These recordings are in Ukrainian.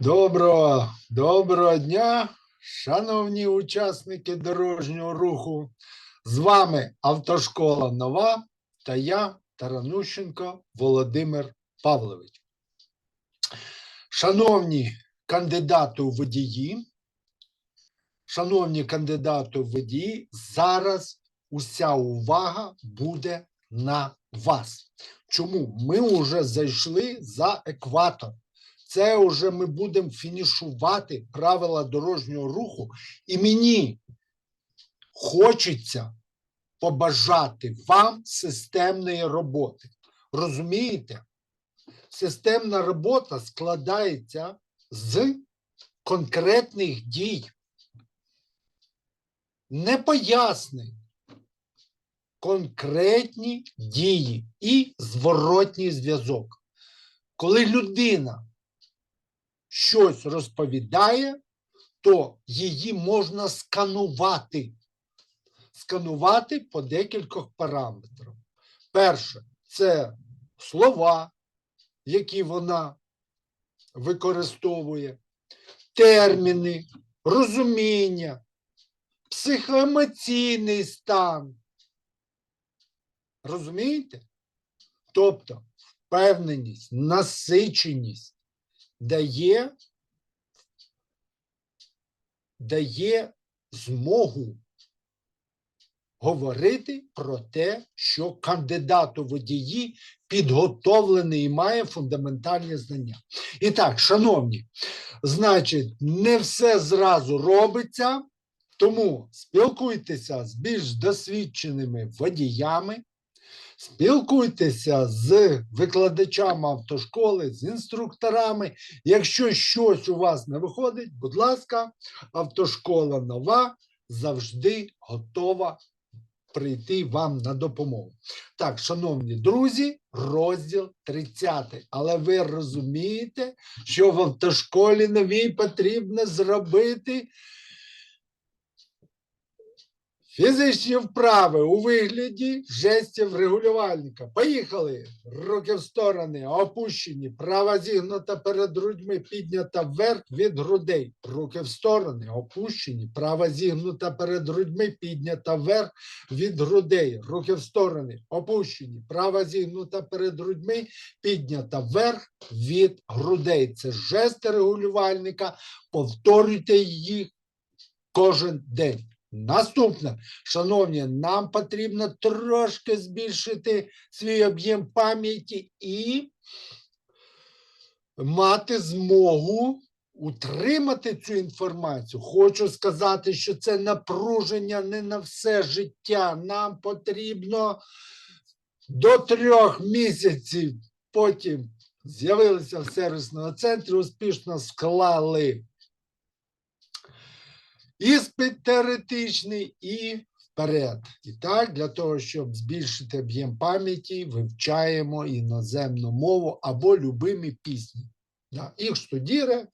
Доброго, доброго дня, шановні учасники дорожнього руху. З вами автошкола Нова та я, Таранущенко Володимир Павлович. Шановні кандидати у водії, шановні кандидати у водії, зараз уся увага буде на вас. Чому? Ми вже зайшли за екватор це вже ми будемо фінішувати правила дорожнього руху, і мені хочеться побажати вам системної роботи. Розумієте? Системна робота складається з конкретних дій, не пояснень, конкретні дії і зворотній зв'язок. Коли людина щось розповідає, то її можна сканувати. Сканувати по декількох параметрах. Перше, це слова, які вона використовує, терміни, розуміння, психоемоційний стан. Розумієте? Тобто впевненість, насиченість дає, дає змогу говорити про те, що кандидат у водії підготовлений і має фундаментальні знання. І так, шановні, значить, не все зразу робиться, тому спілкуйтеся з більш досвідченими водіями. Спілкуйтеся з викладачами автошколи, з інструкторами. Якщо щось у вас не виходить, будь ласка, автошкола нова завжди готова прийти вам на допомогу. Так, шановні друзі, розділ 30. Але ви розумієте, що в автошколі новій потрібно зробити Фізичні вправи у вигляді жестів регулювальника. Поїхали. Руки в сторони, опущені, права зігнута перед грудьми, піднята вверх від грудей. Руки в сторони, опущені, права зігнута перед грудьми, піднята вверх від грудей. Руки в сторони, опущені, права зігнута перед грудьми, піднята вверх від грудей. Це жести регулювальника. Повторюйте їх кожен день. Наступне, шановні, нам потрібно трошки збільшити свій об'єм пам'яті і мати змогу утримати цю інформацію. Хочу сказати, що це напруження не на все життя. Нам потрібно до трьох місяців. Потім з'явилися в сервісного центру, успішно склали іспит теоретичний і вперед. І так, для того, щоб збільшити об'єм пам'яті, вивчаємо іноземну мову або любимі пісні. Ich studiere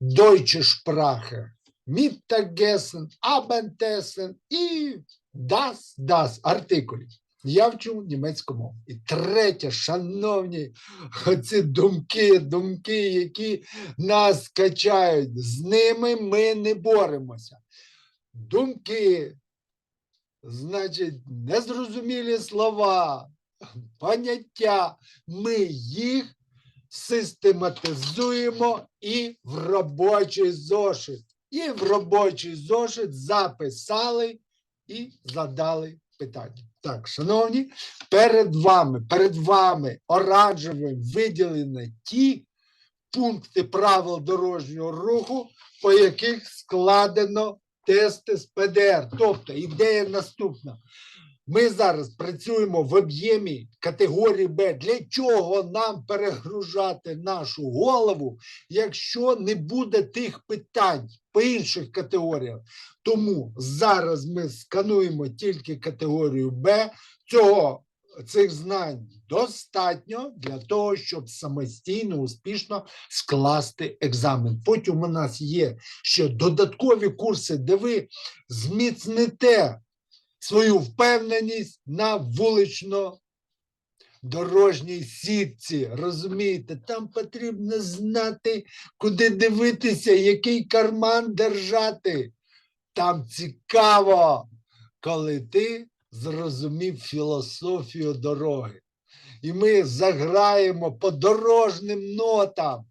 deutsche Sprache. Mittagessen, Abendessen і das, das, артикулі. Я вчу німецьку мову. І третє, шановні, оці думки, думки, які нас качають, з ними ми не боремося. Думки, значить, незрозумілі слова, поняття, ми їх систематизуємо і в робочий зошит. І в робочий зошит записали і задали питання. Так, шановні, перед вами, перед вами оранжевим виділені ті пункти правил дорожнього руху, по яких складено тести з ПДР. Тобто ідея наступна. Ми зараз працюємо в об'ємі категорії Б. Для чого нам перегружати нашу голову, якщо не буде тих питань по інших категоріях? Тому зараз ми скануємо тільки категорію Б. Цього цих знань достатньо для того, щоб самостійно успішно скласти екзамен. Потім у нас є ще додаткові курси, де ви зміцните свою впевненість на вулично дорожній сітці. Розумієте, там потрібно знати, куди дивитися, який карман держати. Там цікаво, коли ти зрозумів філософію дороги. І ми заграємо по дорожнім нотам.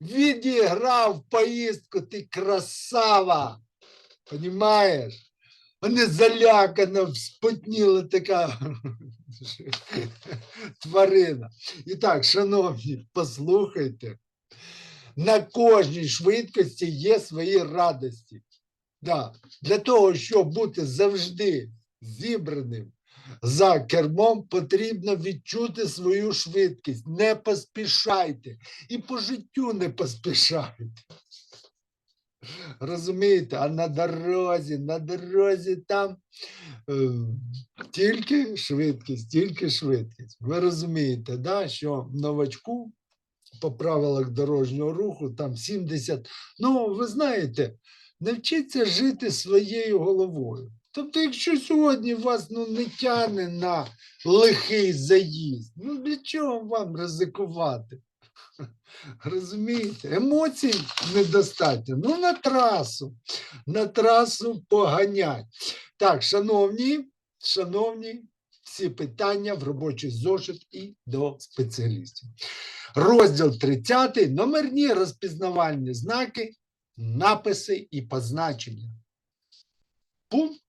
Відіграв поїздку, ти красава. Понімаєш? Вони залякано вспотніла така тварина. І так, шановні, послухайте, на кожній швидкості є свої радості. Да. Для того, щоб бути завжди зібраним за кермом, потрібно відчути свою швидкість. Не поспішайте. І по життю не поспішайте. Розумієте, а на дорозі, на дорозі там е, тільки швидкість, тільки швидкість. Ви розумієте, да, що новачку по правилах дорожнього руху там 70. Ну, ви знаєте, навчіться жити своєю головою. Тобто, якщо сьогодні вас ну, не тягне на лихий заїзд, ну для чого вам ризикувати? Розумієте, емоцій недостатньо. Ну, на трасу, на трасу поганять. Так, шановні, шановні, всі питання в робочий зошит і до спеціалістів. Розділ 30. Номерні розпізнавальні знаки, написи і позначення. Пункт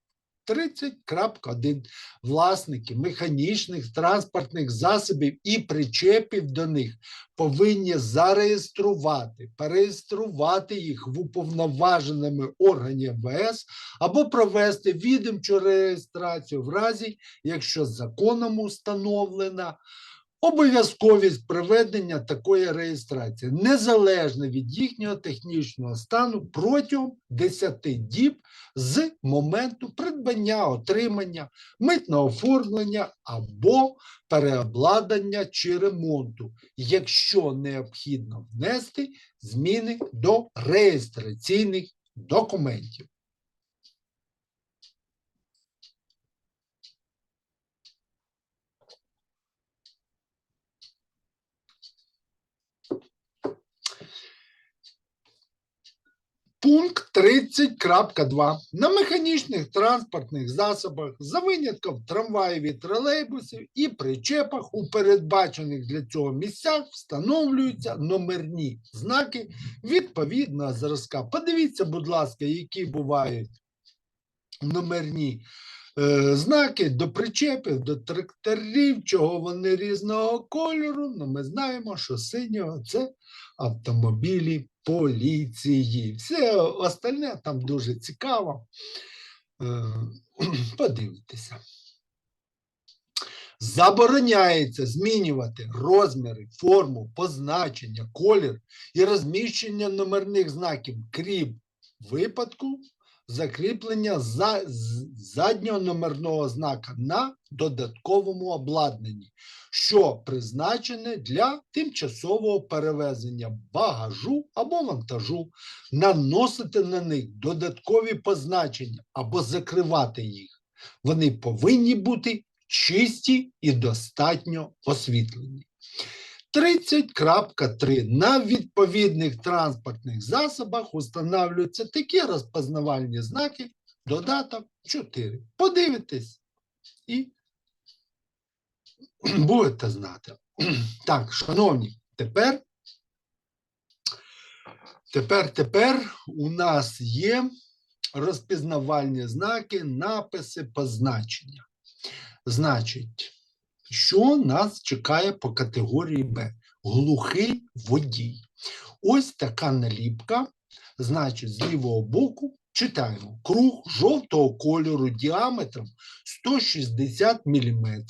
30.1. Власники механічних транспортних засобів і причепів до них повинні зареєструвати, переєструвати їх в уповноваженими органі ВС або провести відомчу реєстрацію в разі, якщо законом установлена обов'язковість проведення такої реєстрації незалежно від їхнього технічного стану протягом 10 діб з моменту придбання, отримання, митного оформлення або переобладнання чи ремонту, якщо необхідно внести зміни до реєстраційних документів. Пункт 30.2. На механічних транспортних засобах за винятком трамваїв і тролейбусів і причепах у передбачених для цього місцях встановлюються номерні знаки відповідного зразка. Подивіться, будь ласка, які бувають номерні знаки до причепів, до тракторів, чого вони різного кольору. Ну, ми знаємо, що синього це автомобілі поліції. Все остальне там дуже цікаво. Е, Подивитися. Забороняється змінювати розміри, форму, позначення, колір і розміщення номерних знаків, крім випадку закріплення за, заднього номерного знака на додатковому обладнанні, що призначене для тимчасового перевезення багажу або вантажу, наносити на них додаткові позначення або закривати їх. Вони повинні бути чисті і достатньо освітлені. 30.3. На відповідних транспортних засобах встановлюються такі розпознавальні знаки, додаток 4. Подивитесь і будете знати. Так, шановні, тепер, тепер, тепер у нас є розпізнавальні знаки, написи, позначення. Значить, що нас чекає по категорії Б? Глухий водій. Ось така наліпка. Значить, з лівого боку читаємо круг жовтого кольору діаметром 160 мм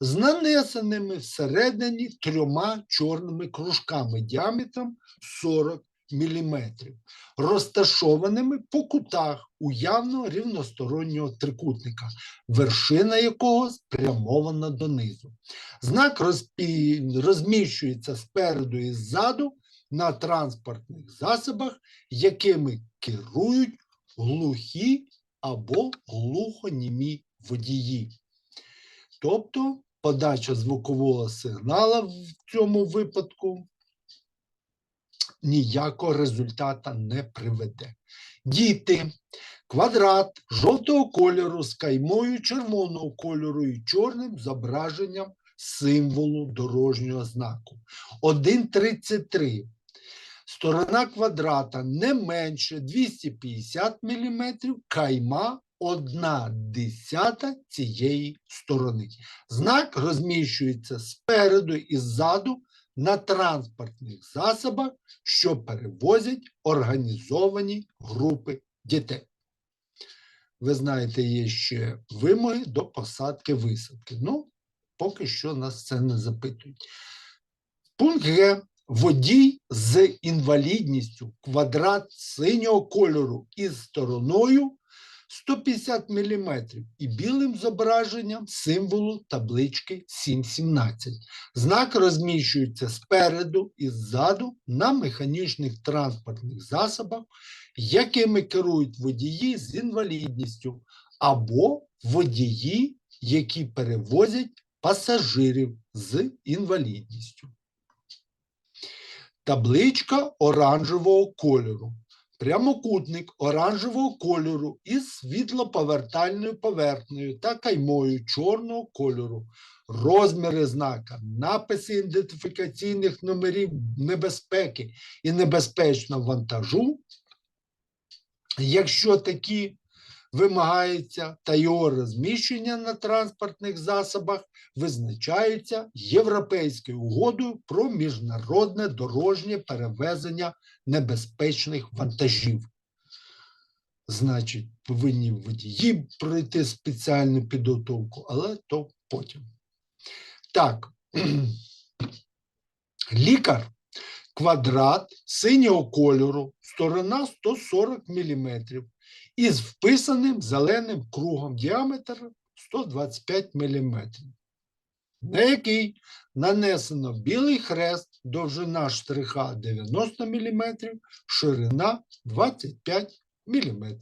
з нанесеними всередині трьома чорними кружками діаметром 40 мм, розташованими по кутах уявно рівностороннього трикутника вершина якого спрямована донизу. Знак розпі... розміщується спереду і ззаду на транспортних засобах, якими керують глухі або глухонімі водії. Тобто подача звукового сигнала в цьому випадку ніякого результата не приведе. Діти, квадрат жовтого кольору з каймою червоного кольору і чорним зображенням символу дорожнього знаку. 1,33. Сторона квадрата не менше 250 мм, кайма 1 десята цієї сторони. Знак розміщується спереду і ззаду на транспортних засобах, що перевозять організовані групи дітей. Ви знаєте, є ще вимоги до посадки висадки. Ну, поки що нас це не запитують. Пункт Г. Водій з інвалідністю квадрат синього кольору із стороною 150 мм і білим зображенням символу таблички 717. Знак розміщується спереду і ззаду на механічних транспортних засобах, якими керують водії з інвалідністю або водії, які перевозять пасажирів з інвалідністю. Табличка оранжевого кольору. Прямокутник оранжевого кольору із світлоповертальною поверхнею та каймою чорного кольору. Розміри знака, написи ідентифікаційних номерів небезпеки і небезпечного вантажу, якщо такі вимагається, та його розміщення на транспортних засобах визначаються Європейською угодою про міжнародне дорожнє перевезення небезпечних вантажів. Значить, повинні водії пройти спеціальну підготовку, але то потім. Так, лікар квадрат синього кольору, сторона 140 мм, із вписаним зеленим кругом діаметр 125 мм, на який нанесено білий хрест, довжина штриха 90 мм, ширина 25 мм.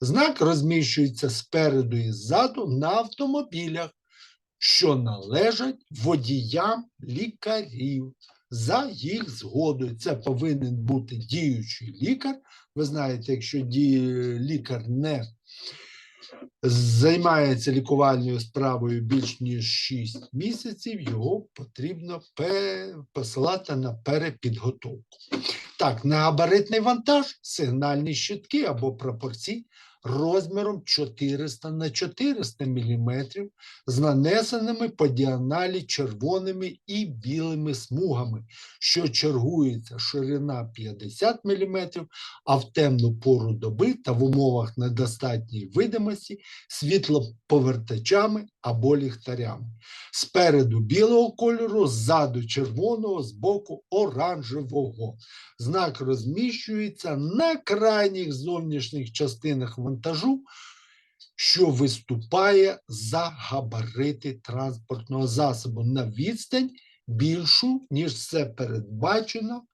Знак розміщується спереду і ззаду на автомобілях, що належать водіям лікарів. За їх згодою. Це повинен бути діючий лікар. Ви знаєте, якщо лікар не займається лікувальною справою більш ніж 6 місяців, його потрібно посилати на перепідготовку. Так, негабаритний вантаж, сигнальні щитки або пропорцій розміром 400 на 400 мм з нанесеними по діагоналі червоними і білими смугами, що чергується ширина 50 мм, а в темну пору доби та в умовах недостатньої видимості світлоповертачами або ліхтарями. Спереду білого кольору, ззаду червоного, збоку оранжевого. Знак розміщується на крайніх зовнішніх частинах вантажу, що виступає за габарити транспортного засобу на відстань більшу, ніж це передбачено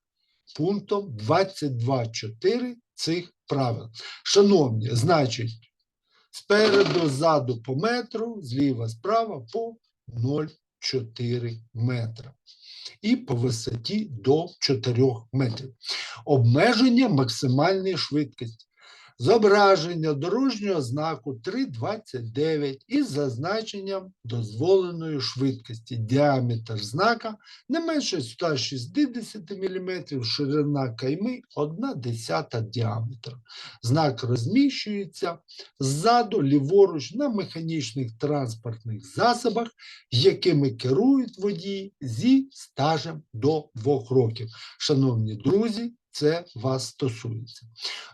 пунктом 22.4 цих правил. Шановні, значить, спереду, ззаду по метру, зліва, справа по 0,4 метра. І по висоті до 4 метрів. Обмеження максимальної швидкості. Зображення дорожнього знаку 3,29 із зазначенням дозволеної швидкості. Діаметр знака не менше 160 мм, ширина кайми 1 десята діаметра. Знак розміщується ззаду ліворуч на механічних транспортних засобах, якими керують водії зі стажем до 2 років. Шановні друзі, це вас стосується.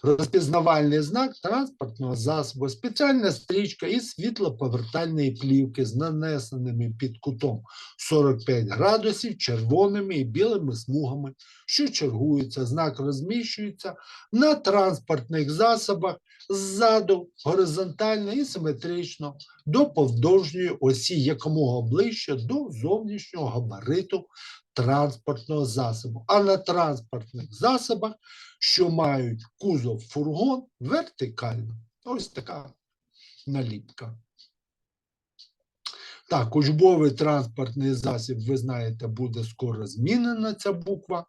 Розпізнавальний знак транспортного засобу, спеціальна стрічка і світлоповертальної плівки з нанесеними під кутом 45 градусів червоними і білими смугами, що чергуються. Знак розміщується на транспортних засобах ззаду горизонтально і симетрично до повдовжньої осі якомога ближче до зовнішнього габариту транспортного засобу, а на транспортних засобах, що мають кузов фургон, вертикально. Ось така наліпка. Так, учбовий транспортний засіб, ви знаєте, буде скоро змінена ця буква.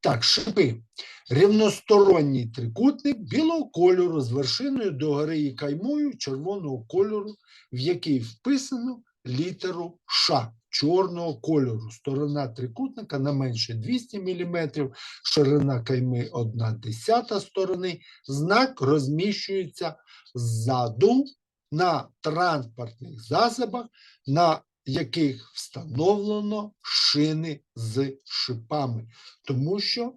Так, шипи. Рівносторонній трикутник білого кольору з вершиною догори і каймою червоного кольору, в який вписано літеру Ш чорного кольору. Сторона трикутника не менше 200 мм, ширина кайми 1 десята сторони. Знак розміщується ззаду на транспортних засобах, на яких встановлено шини з шипами, тому що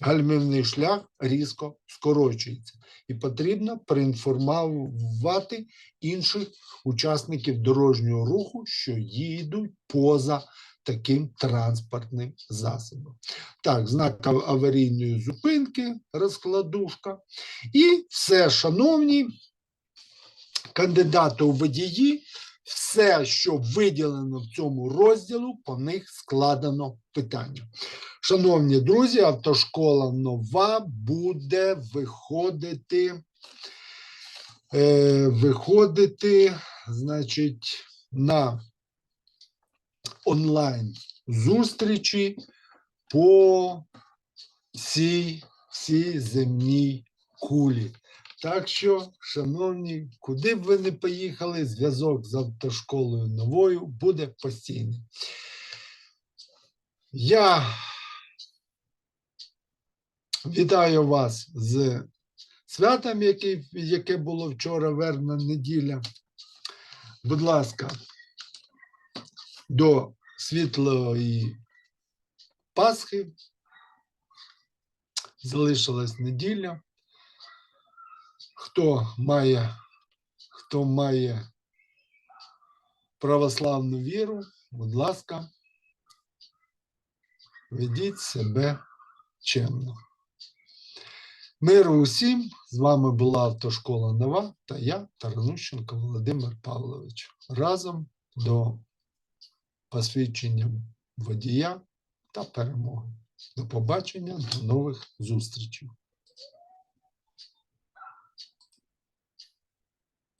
гальмівний шлях різко скорочується, і потрібно проінформувати інших учасників дорожнього руху, що їдуть поза таким транспортним засобом. Так, знак аварійної зупинки, розкладушка. І все, шановні кандидати у водії, все, що виділено в цьому розділу, по них складено питання. Шановні друзі, автошкола нова буде виходити, е, виходити, значить, на онлайн зустрічі по всій, всій земній кулі. Так що, шановні, куди б ви не поїхали, зв'язок з автошколою новою буде постійний. Я вітаю вас з святом, яке, яке було вчора, верна неділя. Будь ласка, до світлої Пасхи. Залишилась неділя. Хто має, хто має православну віру, будь ласка, ведіть себе чемно. Миру усім! З вами була Автошкола Нова та я, Таранущенко Володимир Павлович. Разом до посвідчення водія та перемоги. До побачення, до нових зустрічей.